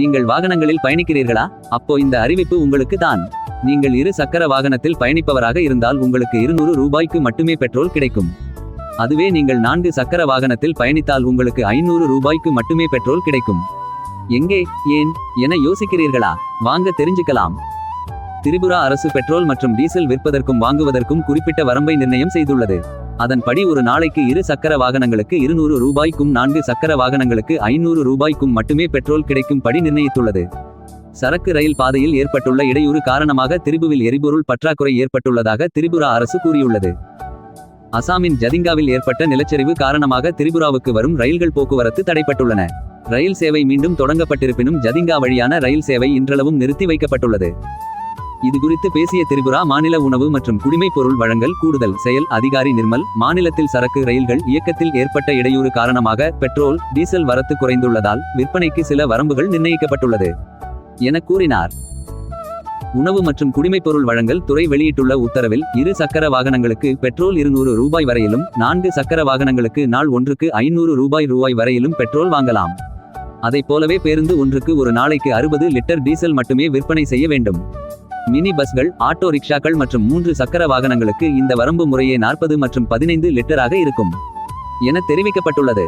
நீங்கள் வாகனங்களில் பயணிக்கிறீர்களா? அப்போ இந்த அறிவிப்பு உங்களுக்கு தான். நீங்கள் இரு சக்கர வாகனத்தில் பயணிப்பவராக இருந்தால் உங்களுக்கு இருநூறு ரூபாய்க்கு மட்டுமே பெட்ரோல் கிடைக்கும். அதுவே நீங்கள் நான்கு சக்கர வாகனத்தில் பயணித்தால் உங்களுக்கு ஐநூறு ரூபாய்க்கு மட்டுமே பெட்ரோல் கிடைக்கும். எங்கே ஏன் என யோசிக்கிறீர்களா? வாங்க தெரிஞ்சுக்கலாம். திரிபுரா அரசு பெட்ரோல் மற்றும் டீசல் விற்பதற்கும் வாங்குவதற்கும் குறிப்பிட்ட வரம்பை நிர்ணயம் செய்துள்ளது. அதன்படி ஒரு நாளைக்கு இரு சக்கர வாகனங்களுக்கு இருநூறு ரூபாய்க்கும் நான்கு சக்கர வாகனங்களுக்கு ஐநூறு ரூபாய்க்கும் மட்டுமே பெட்ரோல் கிடைக்கும் படி நிர்ணயித்துள்ளது. சரக்கு ரயில் பாதையில் ஏற்பட்டுள்ள இடையூறு காரணமாக திரிபுவில் எரிபொருள் பற்றாக்குறை ஏற்பட்டுள்ளதாக திரிபுரா அரசு கூறியுள்ளது. அசாமின் ஜதிங்காவில் ஏற்பட்ட நிலச்சரிவு காரணமாக திரிபுராவுக்கு வரும் ரயில்கள் போக்குவரத்து தடைப்பட்டுள்ளன. ரயில் சேவை மீண்டும் தொடங்கப்பட்டிருப்பினும் ஜதிங்கா வழியான ரயில் சேவை இன்றளவும் நிறுத்தி வைக்கப்பட்டுள்ளது. இதுகுறித்து பேசிய திரிபுரா மாநில உணவு மற்றும் குடிமைப் பொருள் வழங்கல் கூடுதல் செயல் அதிகாரி நிர்மல் மாநிலத்தில் சரக்கு ரயில்கள் இயக்கத்தில் ஏற்பட்ட இடையூறு காரணமாக பெட்ரோல் டீசல் வரத்து குறைந்துள்ளதால் விற்பனைக்கு சில வரம்புகள் நிர்ணயிக்கப்பட்டுள்ளது என கூறினார். உணவு மற்றும் குடிமைப் பொருள் வழங்கல் துறை வெளியிட்டுள்ள உத்தரவில் இரு சக்கர வாகனங்களுக்கு பெட்ரோல் இருநூறு ரூபாய் வரையிலும் நான்கு சக்கர வாகனங்களுக்கு நாள் ஒன்றுக்கு ஐநூறு ரூபாய் ரூபாய் வரையிலும் பெட்ரோல் வாங்கலாம். அதைப் போலவே பேருந்து ஒன்றுக்கு ஒரு நாளைக்கு அறுபது லிட்டர் டீசல் மட்டுமே விற்பனை செய்ய வேண்டும். மினி பஸ்கள் ஆட்டோ ரிக்ஷாக்கள் மற்றும் மூன்று சக்கர வாகனங்களுக்கு இந்த வரம்பு முறையே நாற்பது மற்றும் பதினைந்து லிட்டராக இருக்கும் என தெரிவிக்கப்பட்டுள்ளது.